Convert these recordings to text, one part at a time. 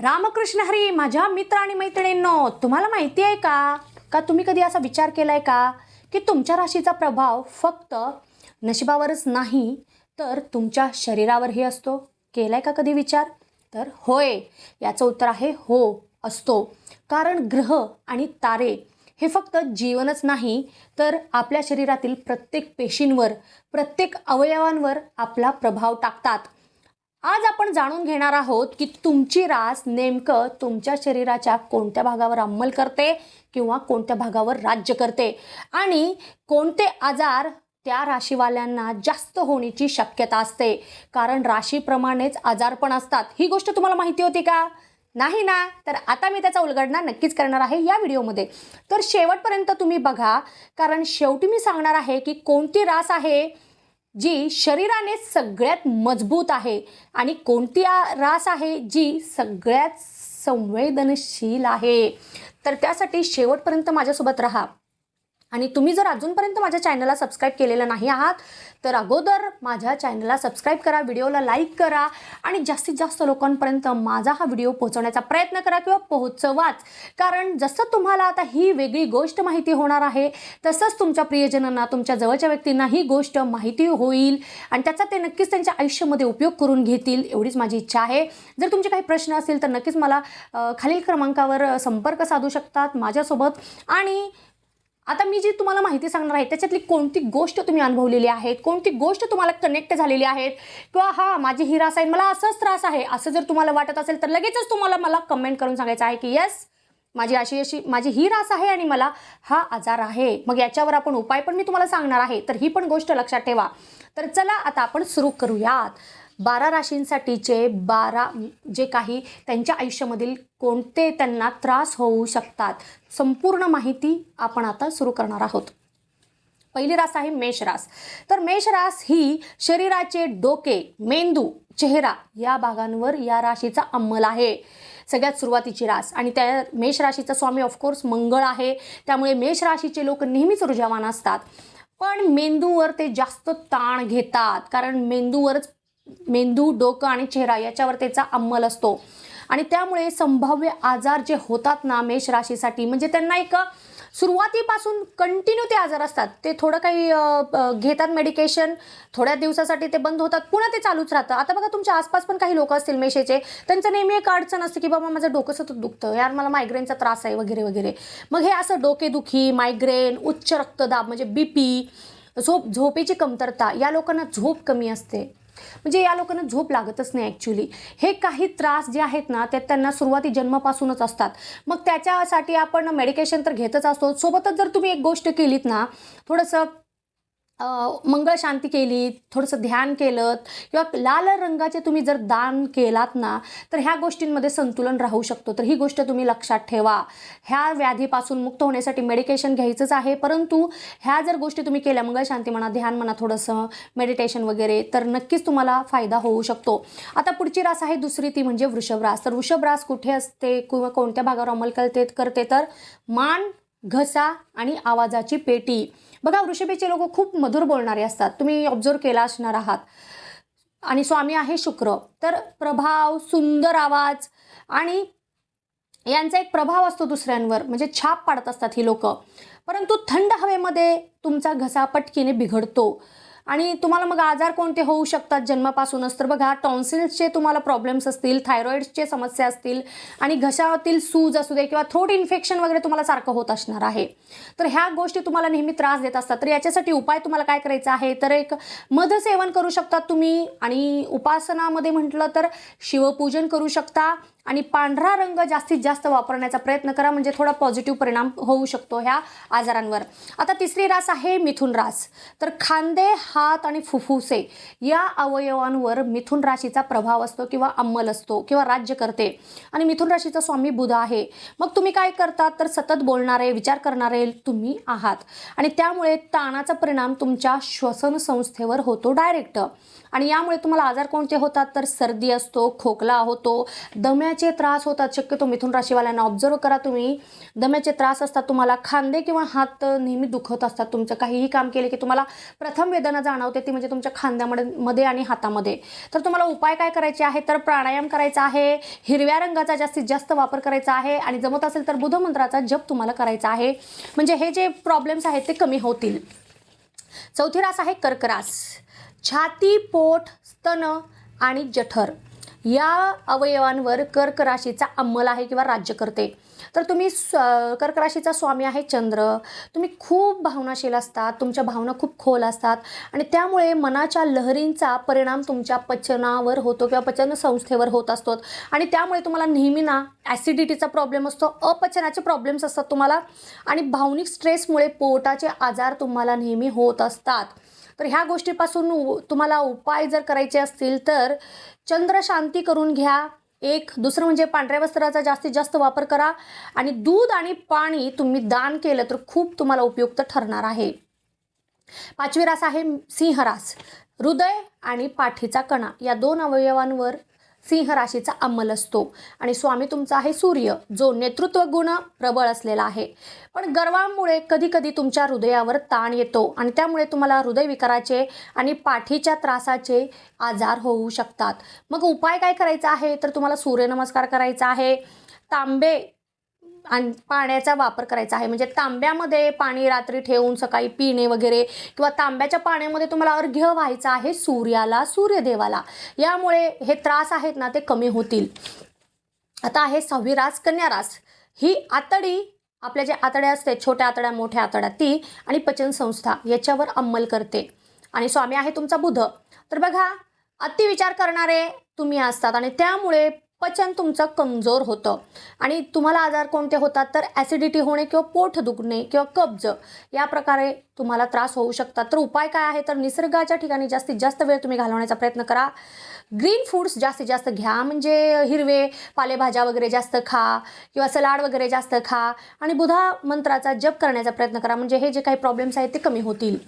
रामकृष्ण हरी माझ्या मित्र आणि मैत्रिणींनो तुम्हाला माहिती आहे का? का तुम्ही कधी असा विचार केला आहे का? की तुमच्या राशीचा प्रभाव फक्त नशिबावरच नाही तर तुमच्या शरीरावरही असतो? केला आहे का कधी विचार? तर होय याचं उत्तर आहे हो असतो. कारण ग्रह आणि तारे हे फक्त जीवनच नाही तर आपल्या शरीरातील प्रत्येक पेशींवर प्रत्येक अवयवांवर आपला प्रभाव टाकतात. आज आपण जाणून घेणार आहोत की तुमची रास नेमकं तुमच्या शरीराच्या कोणत्या भागावर अंमल करते किंवा कोणत्या भागावर राज्य करते. आणि कोणते आजार त्या राशीवाल्यांना जास्त होण्याची शक्यता असते. कारण राशीप्रमाणेच आजार पण असतात. ही गोष्ट तुम्हाला माहिती होती का? नाही ना? तर आता मी त्याचा उलगडणा नक्कीच करणार आहे या व्हिडिओमध्ये. तर शेवटपर्यंत तुम्ही बघा. कारण शेवटी मी सांगणार आहे की कोणती रास आहे? जी शरीराने सगळ्यात मजबूत आहे आणि कोणती रास आहे जी सगळ्यात संवेदनशील आहे? तर त्यासाठी शेवटपर्यंत माझ्यासोबत राहा. आणि तुम्ही जर अजूनपर्यंत माझ्या चॅनलला सबस्क्राईब केलेलं नाही आहात तर अगोदर माझ्या चॅनलला सबस्क्राईब करा व्हिडिओला लाईक करा आणि जास्तीत जास्त लोकांपर्यंत माझा हा व्हिडिओ पोहोचवण्याचा प्रयत्न करा किंवा पोहोचवाच. कारण जसं तुम्हाला आता ही वेगळी गोष्ट माहिती होणार आहे तसंच तुमच्या प्रियजनांना तुमच्या जवळच्या व्यक्तींना ही गोष्ट माहिती होईल आणि त्याचा ते नक्कीच त्यांच्या आयुष्यामध्ये उपयोग करून घेतील एवढीच माझी इच्छा आहे. जर तुमचे काही प्रश्न असतील तर नक्कीच मला खालील क्रमांकावर संपर्क साधू शकतात माझ्यासोबत. आणि आता मी जी तुम्हाला माहिती सांगणार आहे त्याच्यातली कोणती गोष्ट तुम्ही अनुभवलेली आहेत कोणती गोष्ट तुम्हाला कनेक्ट झालेली आहेत किंवा हा माझी ही रास आहे मला असंच त्रास आहे असं जर तुम्हाला वाटत असेल तर लगेचच तुम्हाला मला कमेंट करून सांगायचं आहे की येस माझी अशी अशी माझी ही रास आहे आणि मला हा आजार आहे. मग याच्यावर आपण उपाय पण मी तुम्हाला सांगणार आहे तर ही पण गोष्ट लक्षात ठेवा. तर चला आता आपण सुरू करूयात. बारा राशींसाठीचे बारा जे काही त्यांच्या आयुष्यामधील कोणते त्यांना त्रास होऊ शकतात संपूर्ण माहिती आपण आता सुरू करणार आहोत. पहिली रास आहे मेषरास तर मेषरास ही शरीराचे डोके मेंदू चेहरा या भागांवर या राशीचा अंमल आहे. सगळ्यात सुरुवातीची रास. आणि त्या मेष राशीचा स्वामी ऑफकोर्स मंगळ आहे. त्यामुळे मेष राशीचे लोक नेहमीच ऊर्जावान असतात. पण मेंदूवर ते जास्त ताण घेतात. कारण मेंदूवरच मेंदू डोकं आणि चेहरा याच्यावर त्याचा अंमल असतो. आणि त्यामुळे संभाव्य आजार जे होतात ना मेष राशीसाठी म्हणजे त्यांना एक सुरुवातीपासून कंटिन्यू ते आजार असतात. ते थोडं काही घेतात मेडिकेशन थोड्या दिवसासाठी ते बंद होतात पुन्हा ते चालूच राहतं. आता बघा तुमच्या आसपास पण काही लोक असतील मेशेचे त्यांचं नेहमी एक अडचण असते की बाबा माझं डोकं सतत दुखतं. यार मला मायग्रेनचा त्रास आहे वगैरे वगैरे. मग हे असं डोकेदुखी मायग्रेन उच्च रक्तदाब म्हणजे बी पी झोप झोपेची कमतरता या लोकांना झोप कमी असते. म्हणजे या लोकांना झोप लागतच नाही ॲक्च्युली हे काही त्रास जे आहेत ना ते त्यांना सुरुवाती जन्मापासूनच असतात. मग त्याच्यासाठी आपण मेडिकेशन तर घेतच असतो. सोबतच जर तुम्ही एक गोष्ट केलीत ना थोडंसं मंगळ शांती केली थोडंसं ध्यान केलं किंवा लाल रंगाचे तुम्ही जर दान केलात ना तर ह्या गोष्टींमध्ये संतुलन राहू शकतो. तर ही गोष्ट तुम्ही लक्षात ठेवा. ह्या व्याधीपासून मुक्त होण्यासाठी मेडिकेशन घ्यायचंच आहे. परंतु ह्या जर गोष्टी तुम्ही केल्या मंगळ शांती म्हणा ध्यान म्हणा थोडंसं मेडिटेशन वगैरे तर नक्कीच तुम्हाला फायदा होऊ शकतो. आता पुढची रास आहे दुसरी ती म्हणजे वृषभ रास. तर वृषभ रास कुठे असते किंवा कोणत्या भागावर अंमल करते करते? तर मान घसा आणि आवाजाची पेटी. बघा वृषभेचे लोक खूप मधुर बोलणारे असतात. तुम्ही ऑब्झर्व केला असणार आहात. आणि स्वामी आहे शुक्र. तर प्रभाव सुंदर आवाज आणि यांचा एक प्रभाव असतो दुसऱ्यांवर. म्हणजे छाप पाडत असतात ही लोक. परंतु थंड हवेमध्ये तुमचा घसा पटकीने बिघडतो. आणि तुम्हाला मग आजार कोणते होऊ शकतात जन्मापासूनच? तर बघा टॉन्सिल्सचे तुम्हाला प्रॉब्लेम्स असतील थायरॉईडचे समस्या असतील आणि घशातील सूज असू दे किंवा थ्रोट इन्फेक्शन वगैरे तुम्हाला सारखं होत असणार आहे. तर ह्या गोष्टी तुम्हाला नेहमी त्रास देत असतात. तर याच्यासाठी उपाय तुम्हाला काय करायचा आहे? तर एक मधसेवन करू शकता तुम्ही आणि उपासनामध्ये म्हटलं तर शिवपूजन करू शकता. आणि पांढरा रंग जास्तीत जास्त वापरण्याचा प्रयत्न करा म्हणजे थोडा पॉझिटिव्ह परिणाम होऊ शकतो ह्या आजारांवर. आता तिसरी रास आहे मिथुन रास. तर खांदे हात आणि फुफ्फुसे या अवयवांवर मिथुन राशीचा प्रभाव असतो किंवा अंमल असतो किंवा राज्य करते. आणि मिथुन राशीचा स्वामी बुध आहे. मग तुम्ही काय करतात? तर सतत बोलणारे विचार करणारे तुम्ही आहात. आणि त्यामुळे ताणाचा परिणाम तुमच्या श्वसन संस्थेवर होतो डायरेक्ट आणि यामुळे तुम्हाला आजार कोणते होतात? तर सर्दी असतो खोकला होतो दम्याचे त्रास होतात. शक्यतो मिथुन राशीवाल्यांना ऑब्झर्व करा तुम्ही. दम्याचे त्रास असतात तुम्हाला खांदे किंवा हात नेहमी दुखत असतात. तुमचं काहीही काम केले की तुम्हाला प्रथम वेदना जाणवते ती म्हणजे तुमच्या खांद्यामध्ये मध्ये आणि हातामध्ये. तर तुम्हाला उपाय काय करायचे आहे तर प्राणायाम करायचा आहे हिरव्या रंगाचा जास्तीत जास्त वापर करायचा आहे आणि जमत असेल तर बुध मंत्राचा जप तुम्हाला करायचा आहे. म्हणजे हे जे प्रॉब्लेम्स आहेत ते कमी होतील. चौथी रास आहे कर्करास. छाती पोट स्तन आणि जठर या अवयवांवर कर्क राशीचा अंमल आहे किंवा राज्य करते. तर तुम्ही स्व कर्क राशीचा स्वामी आहे चंद्र. तुम्ही खूप भावनाशील असतात तुमच्या भावना खूप खोल असतात आणि त्यामुळे मनाच्या लहरींचा परिणाम तुमच्या पचनावर होतो किंवा पचन संस्थेवर होत असतो. आणि त्यामुळे तुम्हाला नेहमी ना ॲसिडिटीचा प्रॉब्लेम असतो अपचनाचे प्रॉब्लेम्स असतात तुम्हाला आणि भावनिक स्ट्रेसमुळे पोटाचे आजार तुम्हाला नेहमी होत असतात. तर ह्या गोष्टीपासून उ- तुम्हाला उपाय जर करायचे असतील तर चंद्र शांती करून घ्या. एक दुसरं म्हणजे पांढऱ्या वस्त्राचा जास्तीत जास्त वापर करा आणि दूध आणि पाणी तुम्ही दान केलं तर खूप तुम्हाला उपयुक्त ठरणार आहे. पाचवी रास आहे सिंहरास हृदय आणि पाठीचा कणा. या दोन अवयवांवर सिंह राशीचा अंमल असतो. आणि स्वामी तुमचा आहे सूर्य जो नेतृत्व गुण प्रबळ असलेला आहे. पण गर्वामुळे कधी कधी तुमच्या हृदयावर ताण येतो आणि त्यामुळे तुम्हाला हृदयविकाराचे आणि पाठीच्या त्रासाचे आजार होऊ शकतात. मग उपाय काय करायचा आहे? तर तुम्हाला सूर्यनमस्कार करायचा आहे. तांबे आणि पाण्याचा वापर करायचा आहे. म्हणजे तांब्यामध्ये पाणी रात्री ठेवून सकाळी पिणे वगैरे किंवा तांब्याच्या पाण्यामध्ये तुम्हाला अर्घ्य व्हायचा आहे सूर्याला सूर्यदेवाला. यामुळे हे त्रास आहेत ना ते कमी होतील. आता आहे सहावी रास कन्या रास. ही आतडी आपल्या ज्या आतड्या असते छोट्या आतड्या मोठ्या आतड्या ती आणि पचनसंस्था याच्यावर अंमल करते. आणि स्वामी आहे तुमचा बुध. तर बघा अतिविचार करणारे तुम्ही असतात आणि त्यामुळे पचन तुमचं कमजोर होतं. आणि तुम्हाला आजार कोणते होतात? तर ॲसिडिटी होणे किंवा पोट दुखणे किंवा कब्ज या प्रकारे तुम्हाला त्रास होऊ शकतात. तर उपाय काय आहे? तर निसर्गाच्या ठिकाणी जास्तीत जास्त वेळ तुम्ही घालवण्याचा प्रयत्न करा. ग्रीन फूड्स जास्तीत जास्त घ्या. म्हणजे हिरवे पालेभाज्या वगैरे जास्त खा किंवा सलाड वगैरे जास्त खा. आणि बुधा मंत्राचा जप करण्याचा प्रयत्न करा. म्हणजे हे जे काही प्रॉब्लेम्स आहेत ते कमी होतील.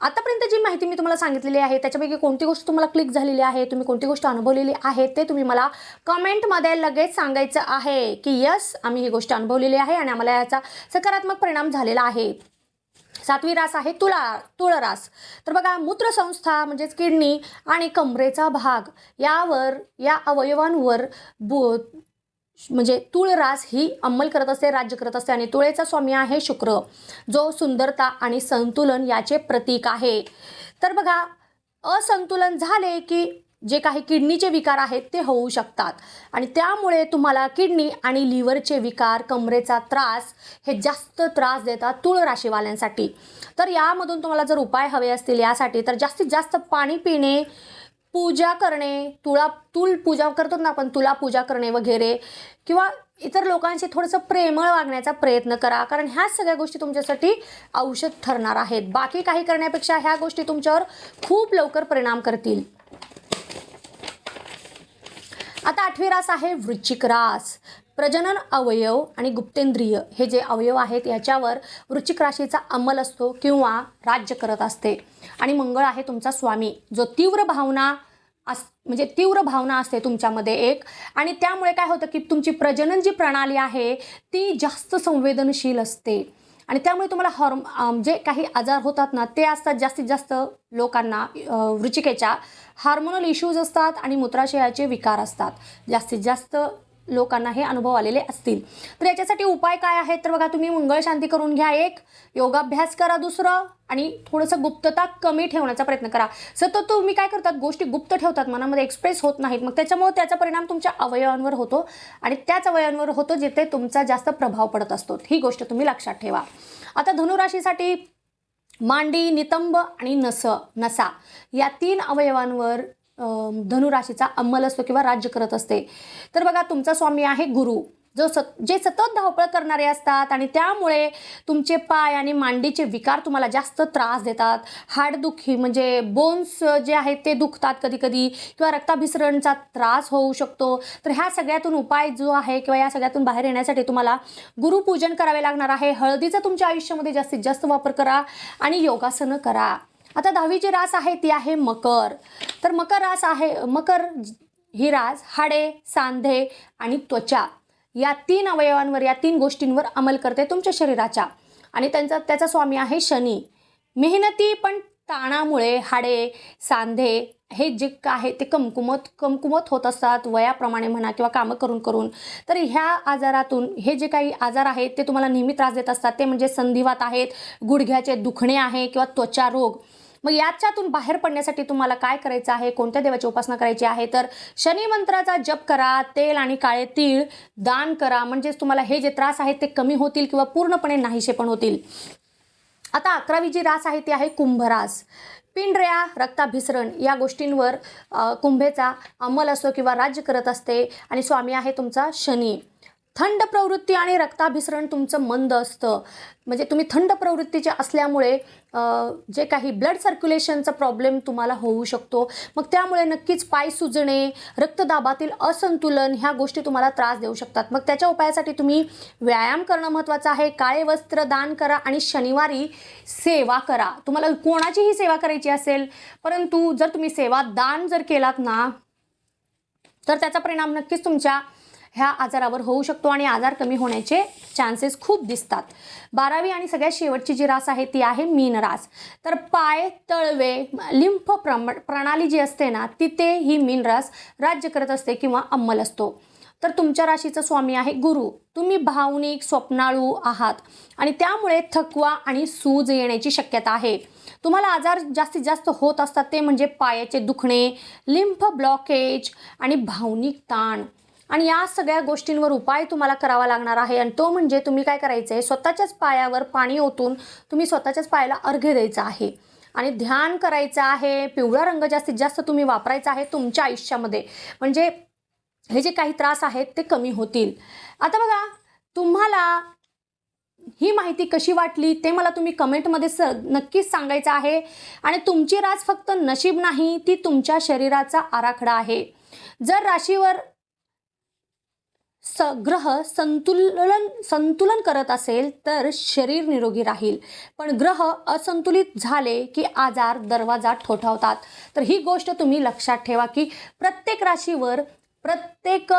आतापर्यंत जी माहिती मी तुम्हाला सांगितलेली आहे त्याच्यापैकी कोणती गोष्ट तुम्हाला क्लिक झालेली आहे तुम्ही कोणती गोष्ट अनुभवलेली आहे ते तुम्ही मला कमेंटमध्ये लगेच सांगायचं आहे की यस आम्ही ही गोष्ट अनुभवलेली आहे आणि आम्हाला याचा सकारात्मक परिणाम झालेला आहे. सातवी रास आहे तुळा तुळरास तर बघा मूत्रसंस्था म्हणजेच किडनी आणि कमरेचा भाग यावर या अवयवांवर बो म्हणजे तुळरास ही अंमल करत असते राज्य करत असते आणि तुळेचा स्वामी आहे शुक्र जो सुंदरता आणि संतुलन याचे प्रतीक आहे. तर बघा असंतुलन झाले की जे काही किडनीचे विकार आहेत ते होऊ शकतात. आणि त्यामुळे तुम्हाला किडनी आणि लिव्हरचे विकार कमरेचा त्रास हे जास्त त्रास देतात तुळ राशीवाल्यांसाठी. तर यामधून तुम्हाला जर उपाय हवे असतील यासाठी तर जास्तीत जास्त पाणी पिणे पूजा करणे तुळा तुल पूजा करतो ना आपण तुला पूजा करणे वगैरे किंवा इतर लोकांशी थोडंसं प्रेमळ वागण्याचा प्रयत्न करा. कारण ह्या सगळ्या गोष्टी तुमच्यासाठी औषध ठरणार आहेत. बाकी काही करण्यापेक्षा ह्या गोष्टी तुमच्यावर खूप लवकर परिणाम करतील. आता आठवी रास आहे वृश्चिक रास. प्रजनन अवयव आणि गुप्तेंद्रिय हे जे अवयव आहेत याच्यावर वृश्चिक राशीचा अंमल असतो किंवा राज्य करत असते. आणि मंगळ आहे तुमचा स्वामी. जो तीव्र भावना अस म्हणजे तीव्र भावना असते तुमच्यामध्ये एक. आणि त्यामुळे काय होतं की तुमची प्रजनन जी प्रणाली आहे ती जास्त संवेदनशील असते. आणि त्यामुळे तुम्हाला हॉर्म जे काही आजार होतात ना ते असतात जास्तीत जास्त लोकांना वृचिकेच्या हार्मोनल इश्यूज असतात आणि मूत्राशयाचे विकार असतात. जास्तीत जास्त लोकांना हे अनुभव आलेले असतील. तर याच्यासाठी उपाय काय आहेत? तर बघा तुम्ही मंगळ शांती करून घ्या एक योगाभ्यास करा दुसरं आणि थोडंसं गुप्तता कमी ठेवण्याचा प्रयत्न करा. सतत तुम्ही काय करतात? गोष्टी गुप्त ठेवतात. मनामध्ये एक्सप्रेस होत नाहीत. मग त्याच्यामुळे त्याचा परिणाम तुमच्या अवयवांवर होतो आणि त्याच अवयवांवर होतो जिथे तुमचा जास्त प्रभाव पडत असतो. ही गोष्ट तुम्ही लक्षात ठेवा. आता धनुराशीसाठी मांडी नितंब आणि नस नसा या तीन अवयवांवर धनुराशीचा अंमल असतो किंवा राज्य करत असते. तर बघा तुमचा स्वामी आहे गुरु. जो सत जे सतत धावपळ करणारे असतात आणि त्यामुळे तुमचे पाय आणि मांडीचे विकार तुम्हाला जास्त त्रास देतात. हाडदुखी म्हणजे बोन्स जे आहेत ते दुखतात कधी कधी किंवा रक्ताभिसरणचा त्रास होऊ शकतो. तर ह्या सगळ्यातून उपाय जो आहे किंवा या सगळ्यातून बाहेर येण्यासाठी तुम्हाला गुरुपूजन करावे लागणार आहे. हळदीचा तुमच्या आयुष्यामध्ये जास्तीत जास्त वापर करा आणि योगासनं करा. आता दहावी जी रास आहे ती आहे मकर. तर मकर रास आहे मकर ही रास हाडे सांधे आणि त्वचा या तीन अवयवांवर या तीन गोष्टींवर अंमल करते तुमच्या शरीराच्या. आणि त्यांचा त्याचा स्वामी आहे शनी. मेहनती पण ताणामुळे हाडे सांधे हे जे का आहे ते कमकुमत कमकुमत होत असतात. वयाप्रमाणे म्हणा किंवा कामं करून करून. तर ह्या आजारातून हे जे काही आजार आहेत ते तुम्हाला नेहमी त्रास देत असतात. ते म्हणजे संधिवात आहेत गुडघ्याचे दुखणे आहे किंवा त्वचा रोग. मग याच्यातून बाहेर पडण्यासाठी तुम्हाला काय करायचं आहे? कोणत्या देवाची उपासना करायची आहे? तर शनी मंत्राचा जप करा तेल आणि काळे तीळ दान करा. म्हणजेच तुम्हाला हे जे त्रास आहेत ते कमी होतील किंवा पूर्णपणे नाहीसे पण होतील. आता अकरावी जी रास आहे ती आहे कुंभरास. पिंढऱ्या रक्ताभिसरण या गोष्टींवर कुंभेचा अंमल असतो किंवा राज्य करत असते आणि स्वामी आहे तुमचा शनी. थंड प्रवृत्ती आणि रक्ताभिसरण तुमचं मंद असतं. म्हणजे तुम्ही थंड प्रवृत्तीचे असल्यामुळे जे काही ब्लड सर्क्युलेशनचा प्रॉब्लेम तुम्हाला होऊ शकतो. मग त्यामुळे नक्कीच पाय सुजणे रक्तदाबातील असंतुलन ह्या गोष्टी तुम्हाला त्रास देऊ शकतात. मग त्याच्या उपायासाठी तुम्ही व्यायाम करणं महत्त्वाचं आहे. काळे वस्त्र दान करा आणि शनिवारी सेवा करा. तुम्हाला कोणाचीही सेवा करायची असेल परंतु जर तुम्ही सेवा दान जर केलात ना तर त्याचा परिणाम नक्कीच तुमच्या ह्या आजारावर होऊ शकतो आणि आजार कमी होण्याचे चान्सेस खूप दिसतात. बारावी आणि सगळ्यात शेवटची जी रास आहे ती आहे मीन रास. तर पाय तळवे लिंफ प्रम प्रणाली जी असते ना तिथे ही मीन रास राज्य करत असते किंवा अंमल असतो. तर तुमच्या राशीचा स्वामी आहे गुरु. तुम्ही भावनिक स्वप्नाळू आहात आणि त्यामुळे थकवा आणि सूज येण्याची शक्यता आहे. तुम्हाला आजार जास्तीत जास्त होत असतात ते म्हणजे पायाचे दुखणे लिंफ ब्लॉकेज आणि भावनिक ताण. आणि या सगळ्या गोष्टींवर उपाय तुम्हाला करावा लागणार आहे. आणि तो म्हणजे तुम्ही काय करायचं आहे स्वतःच्याच पायावर पाणी ओतून तुम्ही स्वतःच्याच पायाला अर्घ्य द्यायचा आहे. आणि ध्यान करायचं आहे. पिवळा रंग जास्तीत जास्त तुम्ही वापरायचा आहे तुमच्या आयुष्यामध्ये. म्हणजे हे जे काही त्रास आहेत ते कमी होतील. आता बघा तुम्हाला ही माहिती कशी वाटली ते मला तुम्ही कमेंटमध्ये स नक्कीच सांगायचं आहे. आणि तुमची रास फक्त नशीब नाही ती तुमच्या शरीराचा आराखडा आहे. जर राशीवर स ग्रह संतुलन संतुलन करत असेल तर शरीर निरोगी राहील. पण ग्रह असंतुलित झाले की आजार दरवाजा ठोठावतात. तर ही गोष्ट तुम्ही लक्षात ठेवा की प्रत्येक राशीवर प्रत्येक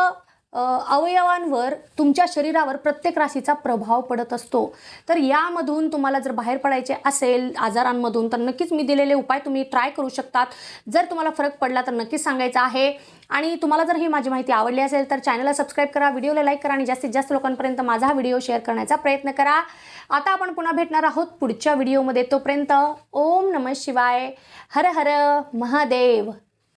अवयवांवर तुमच्या शरीरावर प्रत्येक राशीचा प्रभाव पडत असतो. तर यामधून तुम्हाला जर बाहेर पडायचे असेल आजारांमधून तर नक्कीच मी दिलेले उपाय तुम्ही ट्राय करू शकतात. जर तुम्हाला फरक पडला तर नक्कीच सांगायचं आहे. आणि तुम्हाला जर ही माझी माहिती आवडली असेल तर चॅनलला सबस्क्राईब करा व्हिडिओला लाईक करा आणि जास्तीत जास्त लोकांपर्यंत माझा हा व्हिडिओ शेअर करण्याचा प्रयत्न करा. आता आपण पुन्हा भेटणार आहोत पुढच्या व्हिडिओमध्ये तोपर्यंत ओम नमः शिवाय. हर हर महादेव.